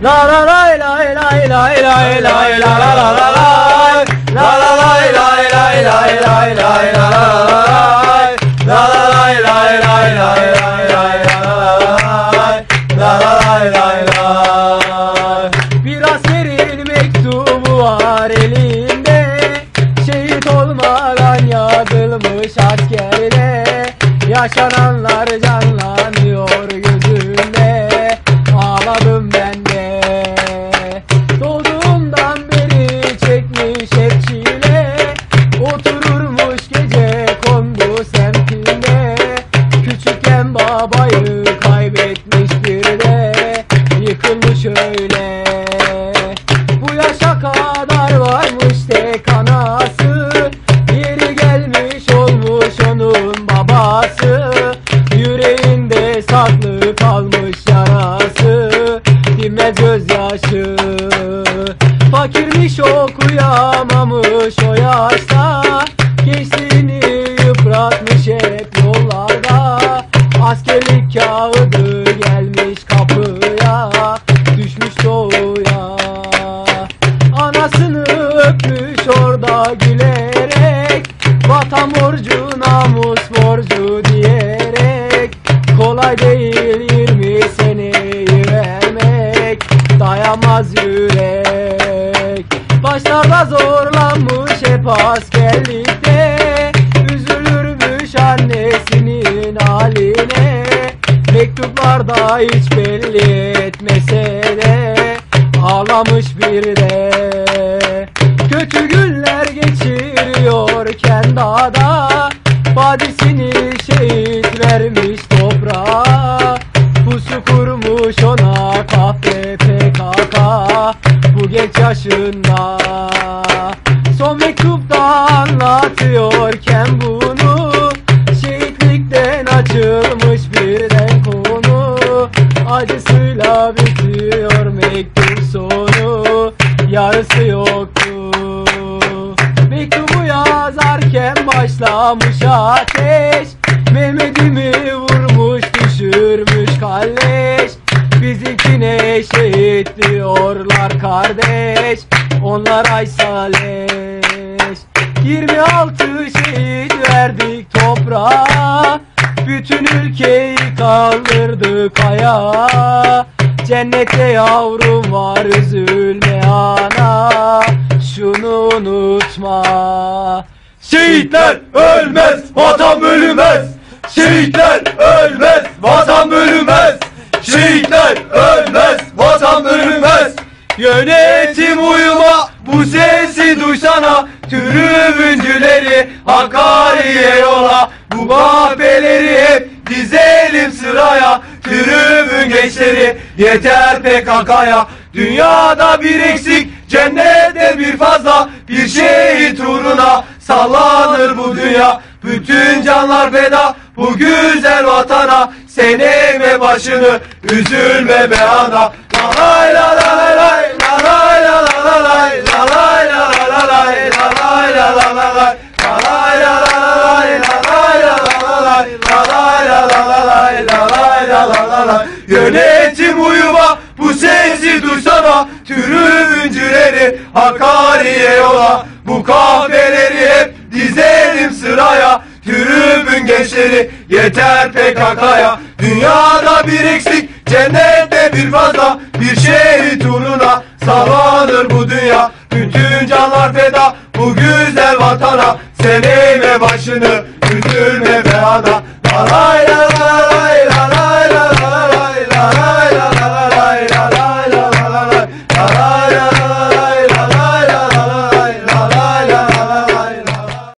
La la la la la la La la la la la la La la lay lay Babayı kaybetmiş bir de Yıkılmış öyle. Bu yaşa kadar varmış tek anası. Yeri gelmiş olmuş onun babası. Yüreğinde saklı kalmış yarası. Dinmez gözyaşı. Fakirmiş okuyamamış o yaşta Vatan borcu namus borcu diyerek Kolay değil 20 seneyi vermek Dayanmaz yürek. Başlarda zorlanmış hep askerlikte Üzülürmüş annesinin haline. Mektuplarda hiç belli etmese de Ağlamış bir de dağda Badisini şehit vermiş toprağa. Pusu kurmuş ona kahve PKK Bu genç yaşında Son mektupta anlatıyorken bunu Şehitlikten açılmış başlamış ateş Mehmet'imi vurmuş düşürmüş kalleş. Bizimkine şehit diyorlar kardeş Onlar Aysaleş 26 şehit verdik toprağa Bütün ülkeyi kaldırdık ayağa. Cennette yavrum var üzülme ana Şunu unutma Şehitler ölmez, vatan bölünmez. Şehitler ölmez, vatan bölünmez. Şehitler ölmez, vatan bölünmez. Yönetim uyuma, bu sesi duysana. Tribüncüleri Hakkari'ye yola. Bu kahpeleri hep dizelim sıraya. Tribün gençleri yeter PKK'ya. Dünyada bir eksik, cennette bir fazla. Bir şehit uğruna sallanır bu dünya. Bütün canlar feda bu güzel vatana. Sen eğme başını, üzülme be ana. La lay la la la lay, la lay la la la lay, la la la la lay, la lay la la la lay. La lay la la la lay, la lay la la la lay, la lay la la la lay, la lay la la la lay. Yönetim uyuma, bu sesi duysana. Tribüncüleri Hakkari'ye yola. Bu kahveleri hep dizelim sıraya. Tribün gençleri yeter PKK'ya. Dünyada bir eksik, cennette bir fazla. Bir şehit uğruna sallanır bu dünya. Bütün canlar feda bu güzel vatana. Sen eğme başını, üzülme be ana. La lay